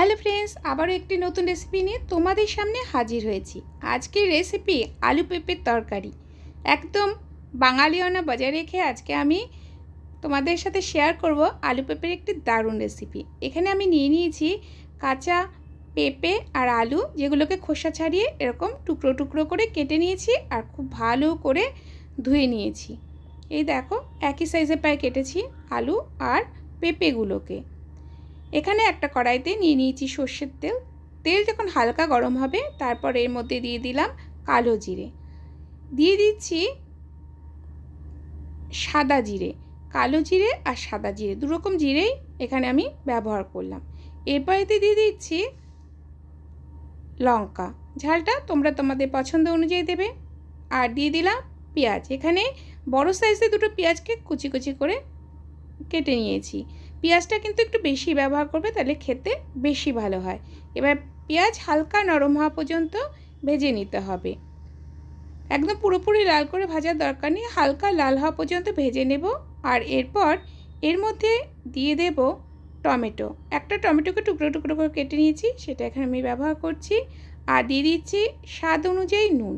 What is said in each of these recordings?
Hello friends, আবারও একটি নতুন রেসিপি নিয়ে তোমাদের সামনে হাজির হয়েছি। আজকের রেসিপি আলু পেঁপের তরকারি। একদম বাঙালিয়ানা বজায় রেখে আজকে আমি তোমাদের সাথে শেয়ার করব আলু পেঁপের একটি দারুণ রেসিপি এখানে আমি নিয়ে নিয়েছি কাঁচা পেঁপে আর আলু, যেগুলোকে খোসা ছাড়িয়ে এরকম টুকরো টুকরো করে কেটে নিয়েছি আর খুব ভালো করে ধুয়ে নিয়েছি। এই দেখো, একই সাইজের প্রায় কেটেছি আলু আর পেঁপেগুলোকে। এখানে একটা কড়াইতে নিয়ে নিয়েছি সর্ষের তেল। তেল যখন হালকা গরম হবে, তারপর এর মধ্যে দিয়ে দিলাম কালো জিরে। দিয়ে দিচ্ছি সাদা জিরে, কালো জিরে আর সাদা জিরে। দুরকম জিরেই এখানে আমি ব্যবহার করলাম। এরপরেতে দিয়ে দিচ্ছি লঙ্কা। ঝালটা তোমরা তোমাদের পছন্দ অনুযায়ী দেবে। আর দিয়ে দিলাম পেঁয়াজ। এখানে বড় সাইজে দুটো পেঁয়াজকে কুচি কুচি করে কেটে নিয়েছি। পেঁয়াজটা কিন্তু একটু বেশি ব্যবহার করবে, তাহলে খেতে বেশি ভালো হয়। এবার পেঁয়াজ হালকা নরম হওয়া পর্যন্ত ভেজে নিতে হবে। একদম পুরোপুরি লাল করে ভাজার দরকার নেই, হালকা লাল হওয়া পর্যন্ত ভেজে নেব। আর এরপর এর মধ্যে দিয়ে দেব টমেটো। একটা টমেটোকে টুকরো টুকরো করে কেটে নিয়েছি, সেটা এখানে আমি ব্যবহার করছি। আর দিয়ে দিচ্ছি স্বাদ অনুযায়ী নুন।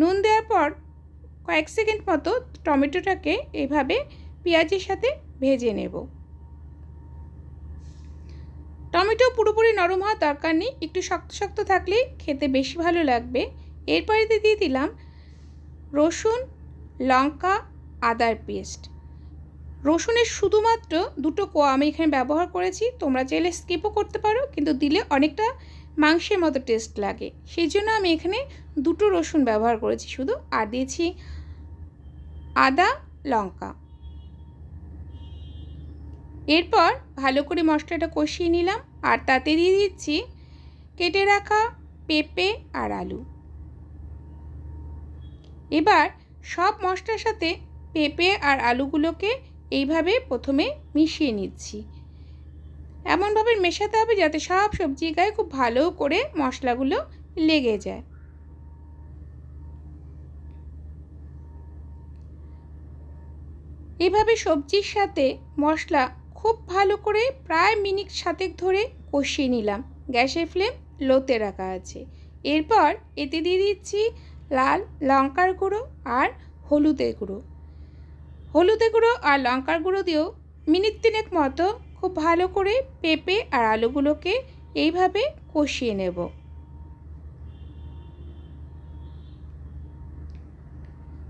নুন দেওয়ার পর কয়েক সেকেন্ড মতো টমেটোটাকে এভাবে পেঁয়াজের সাথে ভেজে নেব। টমেটো পুরোপুরি নরম হওয়ার দরকার নেই। একটু শক্ত শক্ত থাকলেই খেতে বেশি ভালো লাগবে। এরপরে দিয়ে দিলাম রসুন, লঙ্কা, আদার পেস্ট। রসুনের শুধুমাত্র দুটো কোয়া আমি এখানে ব্যবহার করেছি। তোমরা চাইলে স্কিপও করতে পারো, কিন্তু দিলে অনেকটা মাংসের মতো টেস্ট লাগে। সেই জন্য আমি এখানে দুটো রসুন ব্যবহার করেছি শুধু। আর দিয়েছি আদা, লঙ্কা। এরপর ভালো করে মশলাটা কষিয়ে নিলাম আর তাতে দিয়ে দিচ্ছি কেটে রাখা পেঁপে আর আলু। এবার সব মশলার সাথে পেঁপে আর আলুগুলোকে এইভাবে প্রথমে মিশিয়ে নিচ্ছি। এমনভাবে মেশাতে হবে যাতে সব সবজি গায়ে খুব ভালো করে মশলাগুলো লেগে যায়। এভাবে সবজির সাথে মশলা খুব ভালো করে প্রায় মিনিট সাতেক ধরে কষিয়ে নিলাম। গ্যাসের ফ্লেম লোতে রাখা আছে। এরপর এতে দিয়ে দিচ্ছি লাল লঙ্কার গুঁড়ো আর হলুদের গুঁড়ো। হলুদের গুঁড়ো আর লঙ্কার গুঁড়ো দিয়েও মিনিট তিনেক মতো খুব ভালো করে পেঁপে আর আলুগুলোকে এইভাবে কষিয়ে নেব।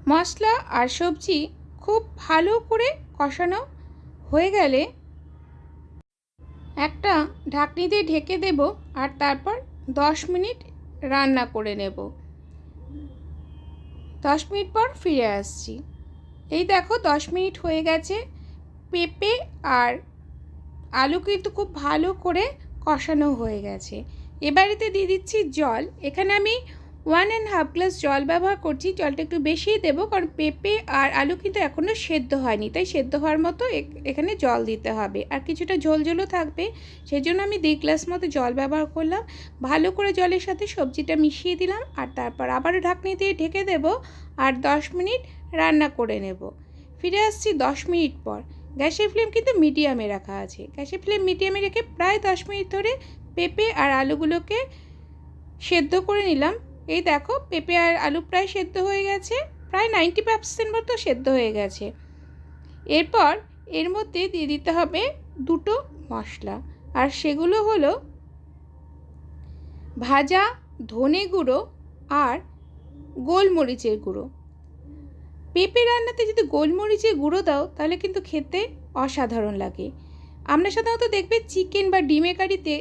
মশলা আর সবজি খুব ভালো করে কষানো হয়ে গেলে একটা ঢাকনি দিয়ে ঢেকে দেব আর তারপর দশ মিনিট রান্না করে নেব। দশ মিনিট পর ফিরে আসছি। এই দেখো দশ মিনিট হয়ে গেছে। পেঁপে আর আলু কিন্তু খুব ভালো করে কষানো হয়ে গেছে। এবারেতে দিয়ে দিচ্ছি জল। এখানে আমি ওয়ান অ্যান্ড হাফ গ্লাস জল ব্যবহার করছি, জলটা একটু বেশিই দেবো কারণ পেঁপে আর আলু কিন্তু এখনও সেদ্ধ হয়নি, তাই সেদ্ধ হওয়ার মতো এখানে জল দিতে হবে। আর কিছুটা ঝোল ঝোলও থাকবে সেই জন্য আমি দেড় গ্লাস মতো জল ব্যবহার করলাম। ভালো করে জলের সাথে সবজিটা মিশিয়ে দিলাম আর তারপর আবারও ঢাকনি দিয়ে ঢেকে দেব আর দশ মিনিট রান্না করে নেব। ফিরে আসছি দশ মিনিট পর। গ্যাসের ফ্লেম কিন্তু মিডিয়ামে রাখা আছে। গ্যাসের ফ্লেম মিডিয়ামে রেখে প্রায় দশ মিনিট ধরে পেঁপে আর আলুগুলোকে সেদ্ধ করে নিলাম। এই দেখো, পেঁপে আর আলু প্রায় সেদ্ধ হয়ে গেছে, প্রায় নাইনটি পার্সেন্ট মতো সেদ্ধ হয়ে গেছে। এরপর এর মধ্যে দিয়ে দিতে হবে দুটো মশলা, আর সেগুলো হলো ভাজা ধনে গুঁড়ো আর গোলমরিচের গুঁড়ো। পেঁপে রান্নাতে যদি গোলমরিচের গুঁড়ো দাও, তাহলে কিন্তু খেতে অসাধারণ লাগে। আমরা সাধারণত দেখবে চিকেন বা ডিমে কারিতে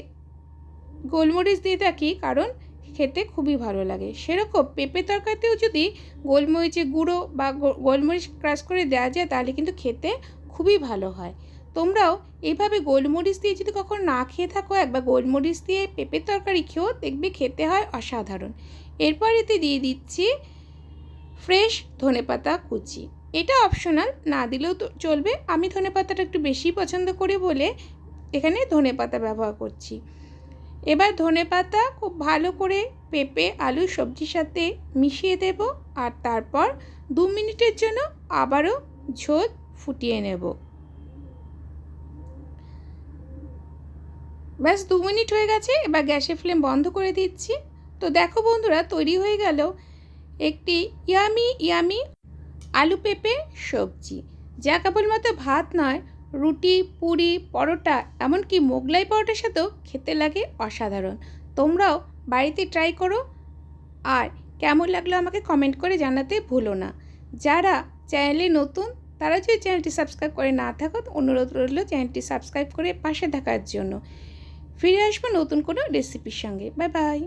গোলমরিচ দিয়ে থাকি, কারণ খেতে খুবই ভালো লাগে। সেরকম পেঁপে তরকারিতেও যদি গোলমরিচের গুঁড়ো বা গোলমরিচ ক্রাশ করে দেওয়া যায়, তাহলে কিন্তু খেতে খুবই ভালো হয়। তোমরাও এইভাবে গোলমরিচ দিয়ে যদি কখনো না খেয়ে থাকো, একবার গোলমরিচ দিয়ে পেঁপের তরকারি খেয়েও দেখবে খেতে হয় অসাধারণ। এরপর এতে দিয়ে দিচ্ছি ফ্রেশ ধনেপাতা কুচি। এটা অপশনাল না দিলেও তো চলবে। আমি ধনেপাতাটা একটু বেশি পছন্দ করি বলে এখানে ধনেপাতা ব্যবহার করছি। এবার ধনে পাতা খুব ভালো করে পেঁপে, আলু, সবজির সাথে মিশিয়ে দেব আর তারপর দু মিনিটের জন্য আবারও ঝোল ফুটিয়ে নেব। ব্যাস দু মিনিট হয়ে গেছে, এবার গ্যাসের ফ্লেম বন্ধ করে দিচ্ছি। তো দেখো বন্ধুরা, তৈরি হয়ে গেল একটি ইয়ামি ইয়ামি আলু, পেঁপে, সবজি। যা কেবলমাত্র ভাত নয় রুটি, পুরি, পরোটা, এমনকি মোগলাই পরোটার সাথেও খেতে লাগে অসাধারণ। তোমরাও বাড়িতে ট্রাই করো। আর কেমন লাগল আমাকে কমেন্ট করে জানাতে ভুলো না। যারা চ্যানেলে নতুন, তারা যদি চ্যানেলটি সাবস্ক্রাইব করে না থাকো অনুরোধ রইল চ্যানেলটি সাবস্ক্রাইব করে পাশে থাকার জন্য। ফিরে আসব নতুন কোনো রেসিপির সঙ্গে। Bye bye